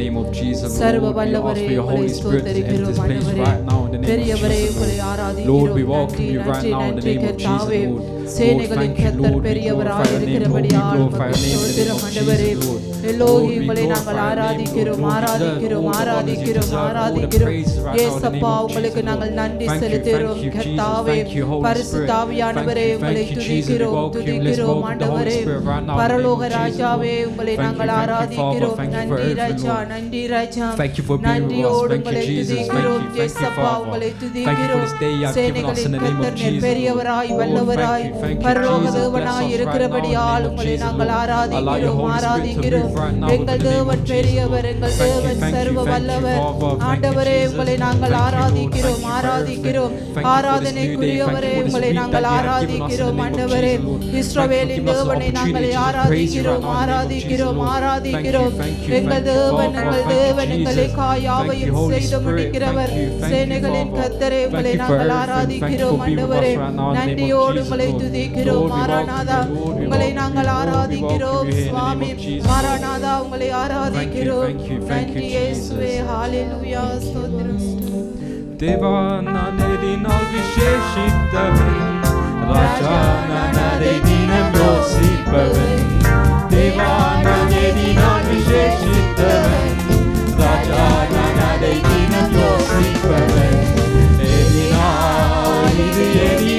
name of Jesus, Lord, we ask for your Holy Spirit to enter this place right now in the name of Jesus. Lord, we welcome you right now in the name of Jesus, Lord. Lord, thank you, Lord. We glorify your name, Lord. We glorify your name in the name of Jesus, Lord. எல்லோகி உங்களை நாங்கள் ஆராதிக்கிறோம் ஆராதிக்கிறோம் ஆராதிக்கிறோம் ஆராதிக்கிறோம் ஏசப்பா உங்களுக்கு நாங்கள் நன்றி செலுத்துகிறோம் கர்த்தாவே பரிசுத்தாவியானவரே உங்களை துதிக்கிறோம் துதிக்கிறோம் ஆண்டவரே பரலோக ராஜாவே உங்களை நாங்கள் ஆராதிக்கிறோம் நன்றி ராஜா நன்றி ராஜா நன்றியோடு உங்களை துதிக்கிறோம் ஏசப்பா உங்களை துதிக்கிறோம் சேனைகளின் கர்த்தர் பெரியவராய் வல்லவராய் பரலோக தேவனாய் இருக்கிறபடியால் உங்களை நாங்கள் ஆராதிக்கிறோம் ஆராதிக்கிறோம் எங்கள் தேவன் பெரியவர் எங்கள் சர்வ வல்லவர் ஆண்டவரே நாங்கள் ஆராதிக்கிறோம் ஆராதிக்கிறோம் ஆராதனைக்குரியவரே நாங்கள் ஆராதிக்கிறோம் எங்கள் தேவன் தேவன் எங்களை காயாவையும் செய்து முடிக்கிறவர். சேனைகளின் கத்தரே உங்களை நாங்கள் ஆராதிக்கிறோம் ஆண்டவரே. நன்றியோடு உங்களை துதிக்கிறோம் மாராநாதா உங்களை நாங்கள் ஆராதிக்கிறோம் சுவாமி மாராண Jesus, Lord. மாராநாதா உங்களை ஆராதிக்கிறோம் thank you, thank you, நன்றி இயேசுவே Jesus. ஹalleluya ஸ்தோத்திரம் தேவானதினால் விசேஷித்தவன் ராஜானதை தினம் யோசிப்பவன் தேவானதினால் விசேஷித்தவன் ராஜானதை தினம் யோசிப்பவன் எதினால் இது எதினால்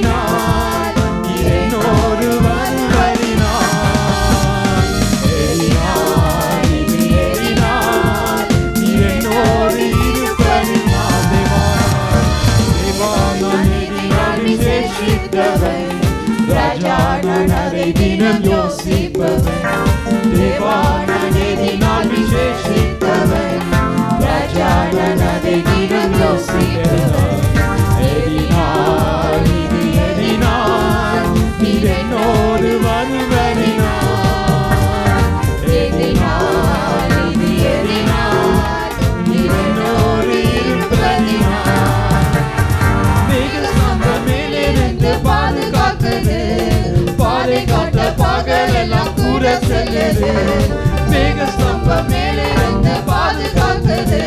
பாதுகாத்தது.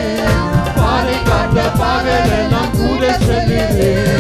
பாறை காட்ட பாகலாம் கூட சொல்லுது.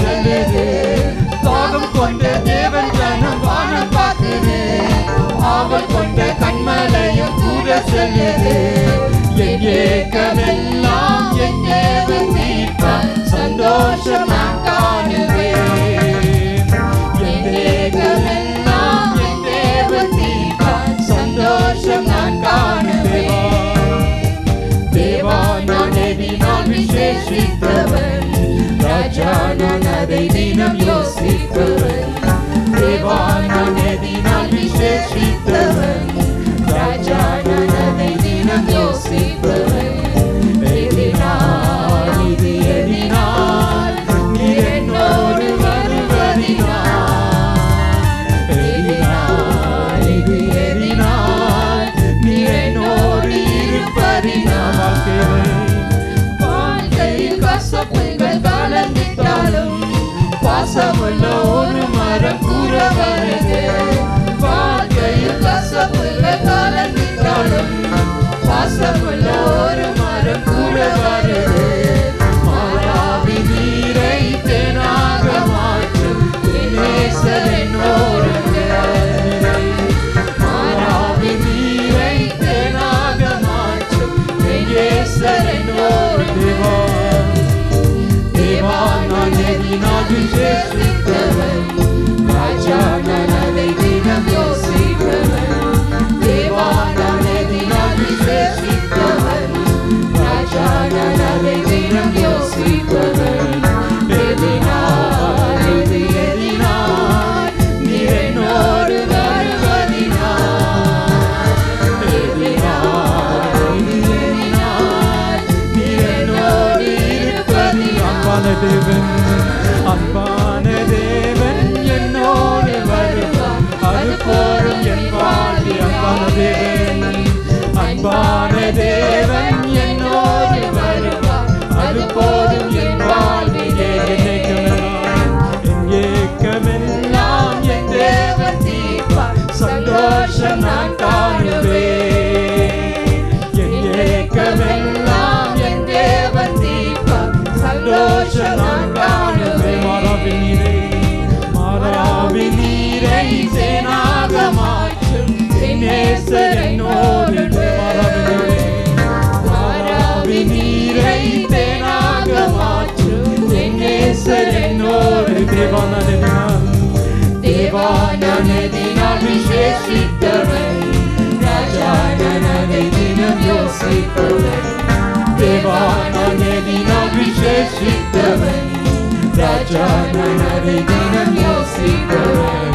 செல்லுது. தாகம் கொண்ட தேவன் தன்னன் வானம் பார்க்குது ஆவல் கொண்ட கண்மலையும் கூட செல்லுது. என் ஏக்கமெல்லாம் என் தேவன் தீர்ப்பார் சந்தோஷம் காணுவேன் என் ஏக்கமெல்லாம் என் தேவன் தீர்ப்பார் சந்தோஷம் நான் காணுவேன் தேவா நான் எதினால் விசேஷித்தவன். ராஜா நான் அதை தினம் யோசிப்பவன் தேவா நான் எதினால் விசேஷித்தவன் ராஜா நான் அதை தினம் யோசிப்பவன் கூற வருது வாழ்க்கையில் கசப்புகள் கலந்திட்டாலும் பாசமுள்ள என்னோடு தேவானதினால் தேவானதினால் விசேஷித்தவன் ராஜானதை தினம் யோசிப்பவன் தேவானதினால் விசேஷித்தவன் ராஜானதை தினம் யோசிப்பவன்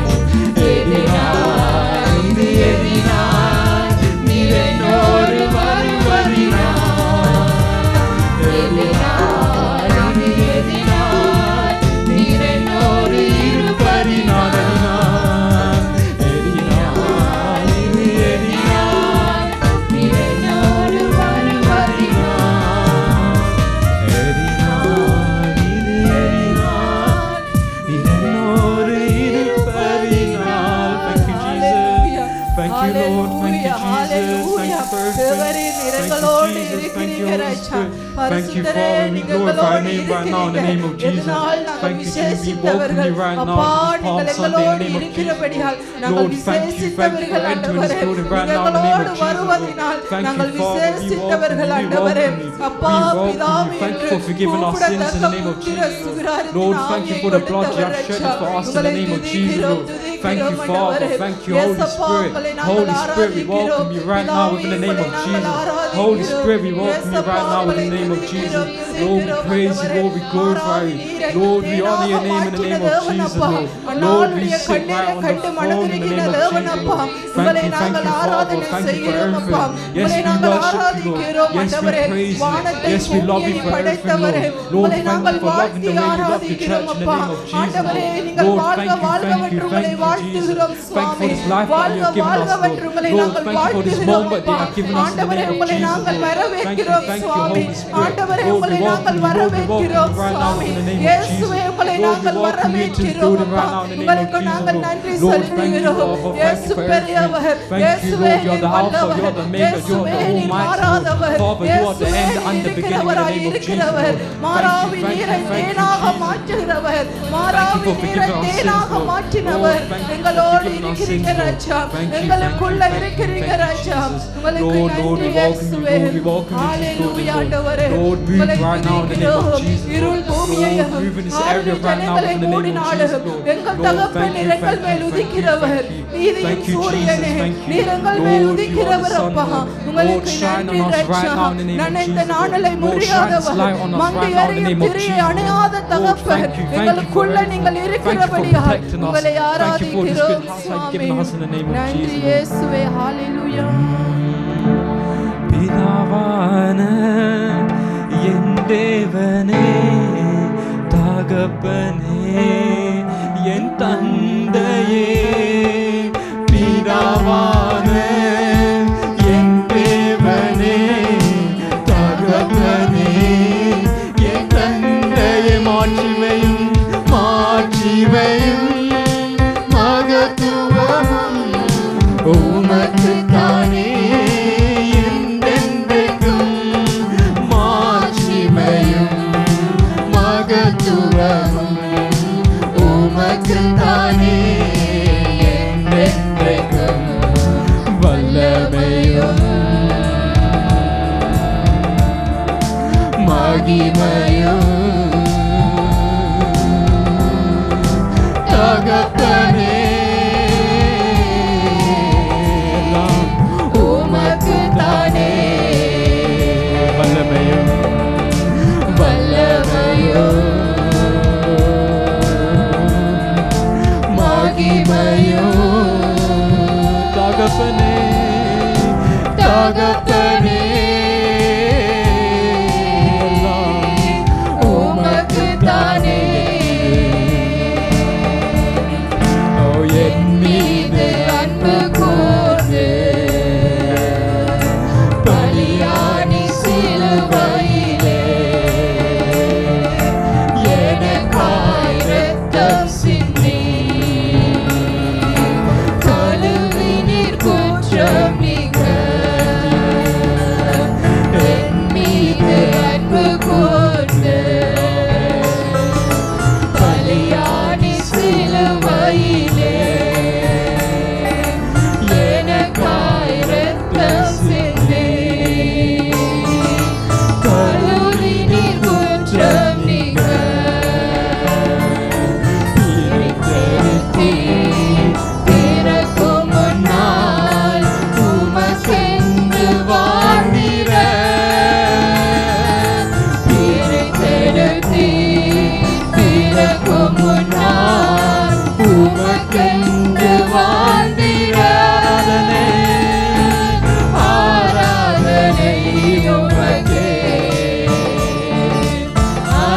Spirit. Thank you, பரிசுத்தரே Father. We நீங்க glorify your எங்களோடு name right now in the name of இருக்கிறீங்க Jesus. எதனால் நாங்கள் Thank you, Jesus. We welcome விசேஷித்தவர்கள் you right now அப்பா to this நீங்கள் Palm Sunday in எங்களோடு the name of இருக்கிறபடியால் Jesus. நாங்கள் Lord, thank you. Thank you for விசேஷித்தவர்கள் entering this ஆண்டவரே building right நீங்கள் now in the name எங்களோடு of Jesus. Lord. வருவதினால் Thank நாங்கள் you, Father. We விசேஷித்தவர்கள் welcome you. We ஆண்டவரே welcome you. அப்பா We welcome you. பிதாவே Thank you என்று for forgiving our sins in the name of Jesus. Lord, thank you for the blood you have shed for us in the name of Jesus. Lord. Thank you, Father. Thank you, Holy Spirit. Holy Spirit, we welcome you right now in the name of Jesus. Holy Spirit, we welcome you right now in the name of Jesus. Lord, we praise you. Lord, we glorify you. Lord, we honor your name in the name of Jesus, Lord. Lord, we sit right on the throne in the name of Jesus, Lord. Thank you, thank you, Father. Thank you for everything. Yes, we worship you, Lord. Yes, we praise you. Yes, we love you for everything, Lord. Lord, thank you for loving the way you love the church in the name of Jesus, Lord. Lord, thank you, thank you, thank you, Jesus. Thank you for this life that you have given us, Lord. Lord, thank you for this moment that you have given us in the name of உங்களை நாங்கள் வரவேற்கிறோம் சுவாமி. ஆண்டவரே உங்களை நாங்கள் வரவேற்கிறோம் சுவாமி. இயேசுவே உங்களை நாங்கள் வரவேற்கிறோம் உங்களுக்கு நாங்கள் நன்றி சொல்லுகிறோம் இயேசு பெரியவர் இயேசுவே வல்லவர். இயேசுவே நீர் மாறாதவர். இயேசுவே இருக்கிறவராய் இருக்கிறவர். மாறாவி நீரை தேனாக மாற்றுகிறவர். மாறாவி நீரை தேனாக மாற்றினவர். எங்களோடு இருக்கிறீங்க ராஜா. எங்களுக்குள்ள இருக்கிறீங்க ராஜா. உங்களுக்கு நன்றி welcome you, Lord. We welcome you, Jesus, Lord. Lord, move right now in the name of Jesus, Lord. Lord, move in this area right now in the name of Jesus, Lord. Lord, thank you, thank you, thank you, thank you. Thank you, Jesus, thank you. Lord, you are the Son, Lord. Lord, shine on us right now in the name of Jesus, Lord. Lord, shine this light on us right now in the name of Jesus, Lord. Lord, thank you, thank you for everything. Thank you for protecting us. Thank you for this good house that you've given us in the name of Jesus. Lord. ஹalleluya பிதாவான என் தேவனே தகப்பனே என் தந்தையே മഹിമയോ തകത്തനേ ഉമക്ക് താനേ. വല്ലമയോ. വല്ലമയോ. മഹിമയോ തകപ്പനേ തകപ്പ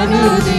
Hallelujah.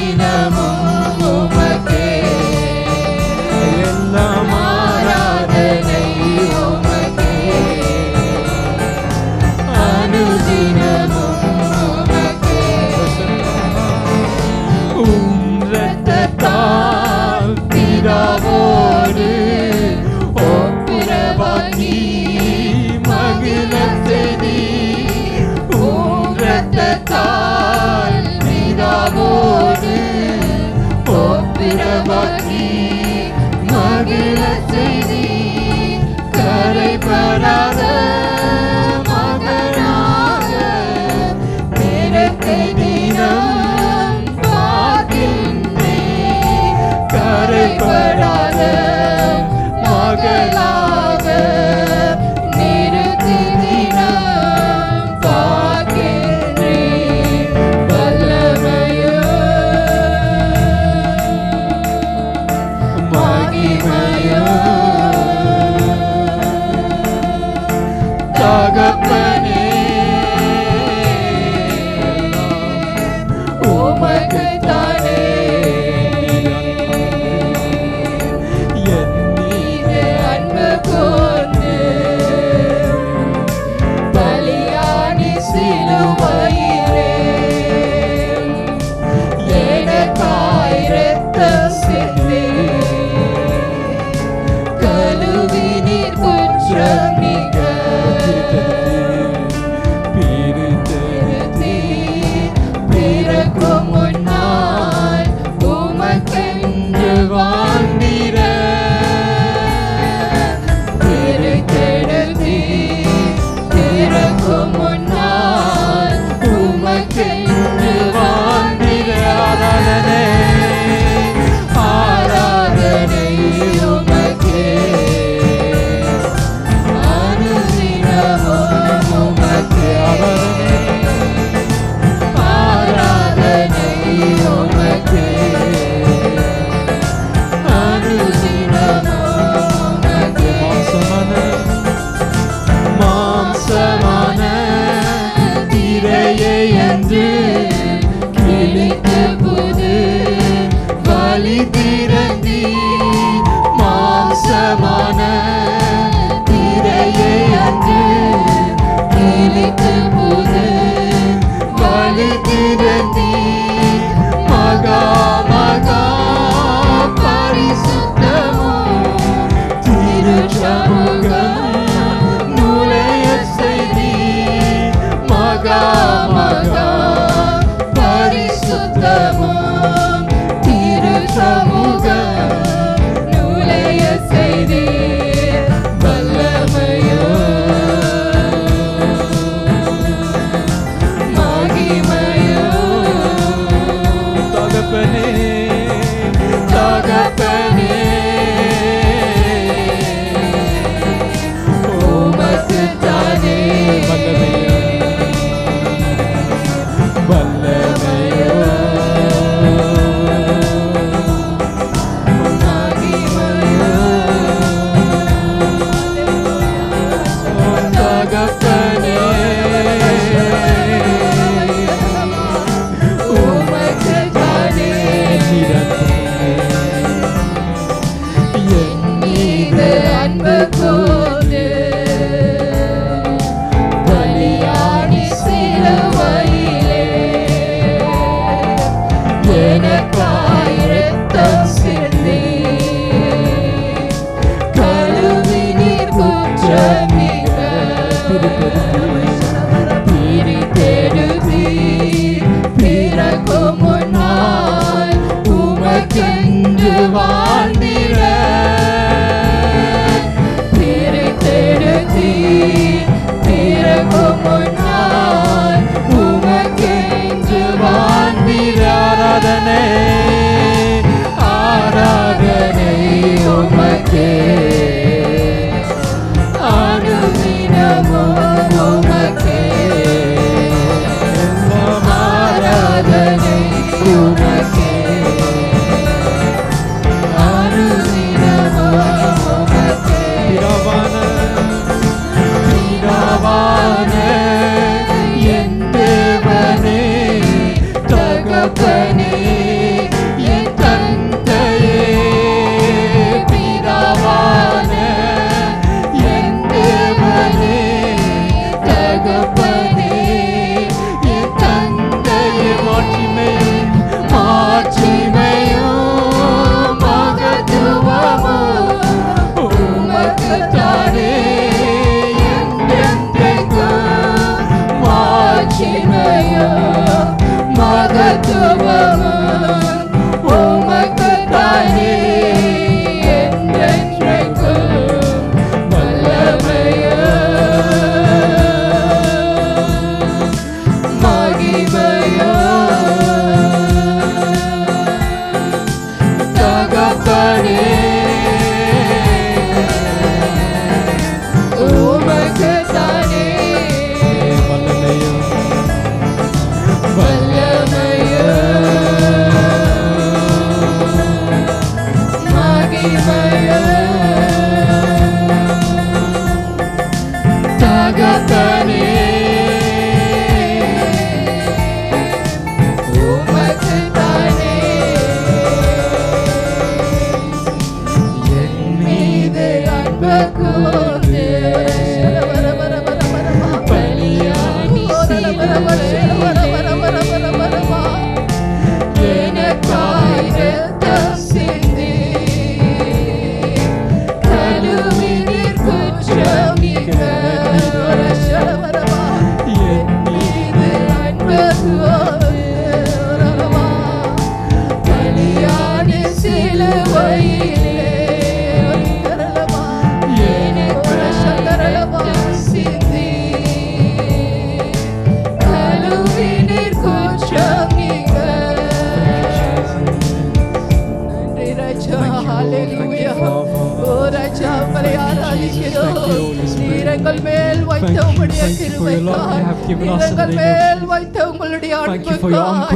와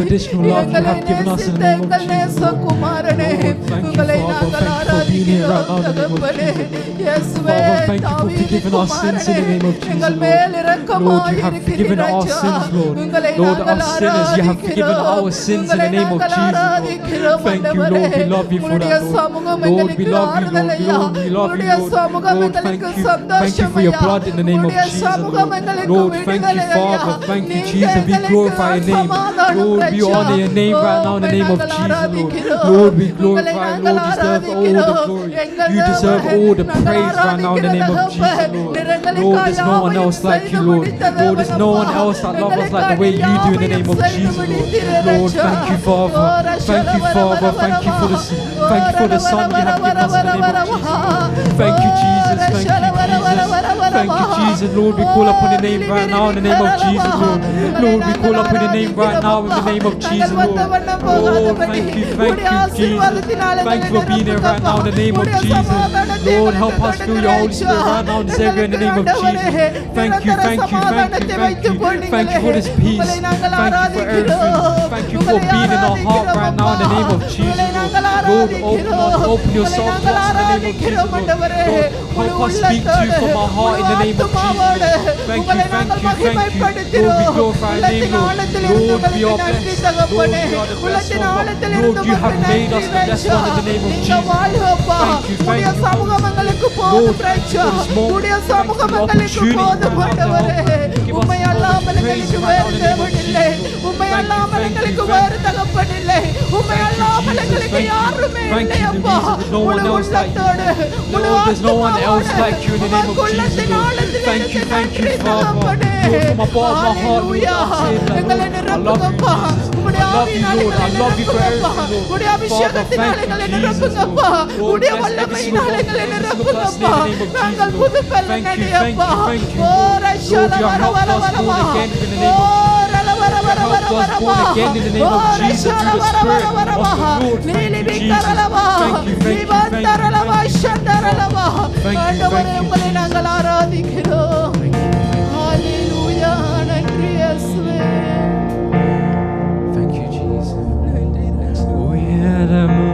love you have given us in the name of Jesus. Lord, oh, thank you, Father. Thank you for being here right now in the name of Jesus. Father, thank you for forgiving our sins in the name of Jesus, Lord. Lord, you have forgiven our sins, Lord. Lord, sinners, you have forgiven our sins in the name of Jesus, Lord. Thank you, Lord. We love you for that, Lord. Lord, we love you, Lord. Lord, we love you, Lord. Lord, thank you. Thank you for your blood in the name of Jesus, Lord. Lord, thank you, Father. Thank you, Jesus. We glorify your name. Lord, we you all in your name right now in the name of Jesus, Lord. Lord, we glorify, Lord, deserve all the glory. You deserve all the praise right now in the name of Jesus, Lord. Lord, there's no one else like you, Lord. Lord, there's no one else that loves us like the way you do in the name of Jesus, Lord. Lord, thank you, Father. Thank you, Father. Thank you for the, thank you for the Son you have given us in the name of Jesus. Lord. Thank you, Jesus. Thank you. Thank you, Jesus. Lord, we call upon your name right now in the name of Jesus, Lord. Lord, we call upon your name right now in the name of Jesus, Lord. Oh, thank you, thank you, Jesus. Thank you for being here right now in the name of Jesus. Lord, help us through your Holy Spirit right now in this area in the name of Jesus. Thank you, thank you, thank you, thank you. Thank you for this peace. Thank you for everything. Thank you for being in our heart right now in the name of Jesus, Lord. Lord, open open yourself to us in the name of Jesus, Lord. Lord, help us speak to you from our heart in the name of Jesus. Thank you, thank you, thank you. Lord, name, Lord. Lord, we are blessed. Lord, we are the blessed one. Lord, you have made us the blessed one in the name of Jesus. Thank you, thank you. Thank you for this moment. Thank you for the opportunity to have the. Give us அல்லாமல் praise எங்களுக்கு right now வேறு in the name of தேவன் இல்லை Jesus. உண்மை Thank you, அல்லாமல் thank you, எங்களுக்கு thank வேறு தகப்பன் இல்லை உண்மை Thank you, அல்லாமல் Jesus. எங்களுக்கு Thank you. யாருமே Thank இல்லை you, அப்பா Jesus. No one முழு else like you. உள்ளத்தோடு முழு Lord, there's no one else ஆத்மாவோடு, like you in the name of உமக்கு உள்ளத்தின் Jesus, Lord. ஆழத்தில் Thank you, இருந்து thank you, நன்றி Father. தகப்பனே. Lord, from the bottom of my heart, Lord, Hallelujah. I say that, எங்களை Lord, I love you, நிரப்புங்கப்பா. Jesus. உம்முடைய I love you, ஆவியினாலே Lord. I எங்களை love you for நிரப்புங்கப்பா. everything, Lord. உம்முடைய Father, அபிஷேகத்தினாலே thank எங்களை you, Jesus, நிரப்புங்கப்பா. Lord. Lord, உம்முடைய bless every single வல்லமையினாலே one, எங்களை every single person நிரப்புங்கப்பா. in the name of நாங்கள் Jesus, புது Lord, you have helped us born again in the name of Help us born again in the name of Jesus through the Spirit of the Lord. Thank you, Jesus. Thank you, thank you, thank you, thank you. Thank you, thank you, Jesus. Thank you. thank you, Thank you, Jesus. Oh,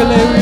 Gallery.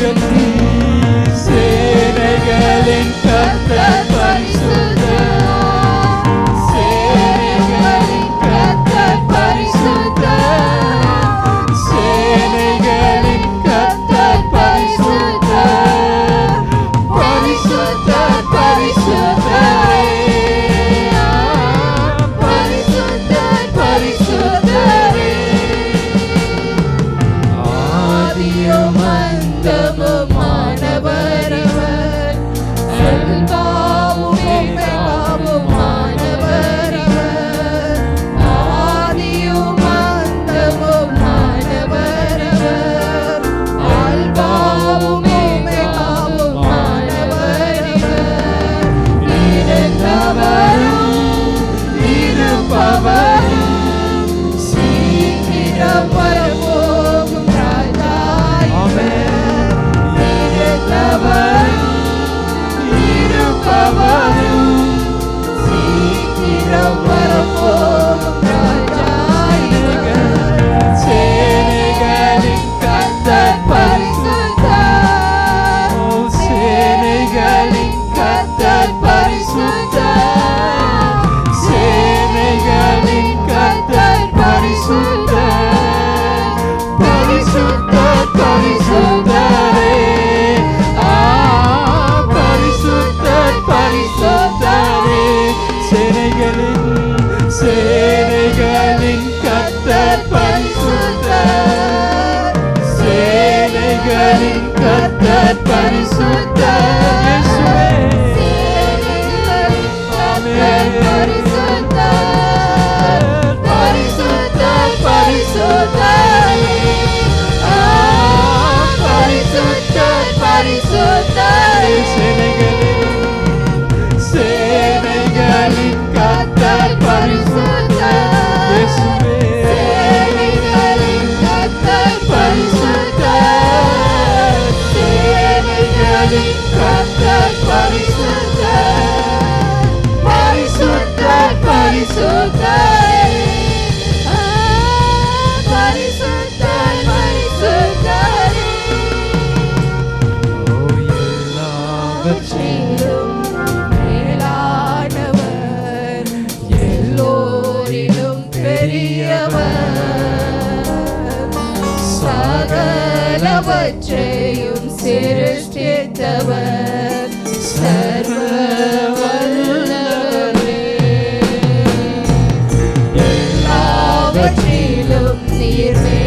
seguirme.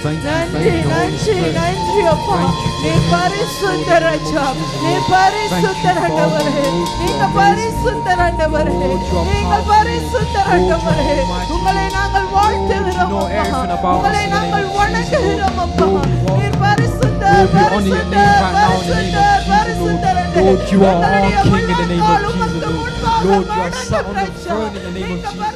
ஆண்டவரே Lord, you நீங்க are பரிசுத்த ஆண்டவரே Lord, you are நீங்கள் powerful. பரிசுத்த Lord, you are ஆண்டவரே almighty. உங்களை நாங்கள் வாழ்த்துகிறோம் Lord, you know அப்பா everything about us உங்களை in the நாங்கள் name of வணங்குகிறோம் Jesus. அப்பா Lord, you are- நீர் பரிசுத்த Lord, we honor your name right now in the name of Jesus, பரிசுத்த Lord. Lord, you are our எங்களுடைய King in the name of உள்ளங்கால் Jesus, உமக்கு Lord. முன்பாக Lord, you are sat on the வணங்கும் throne in the name of நீங்க Jesus, Lord.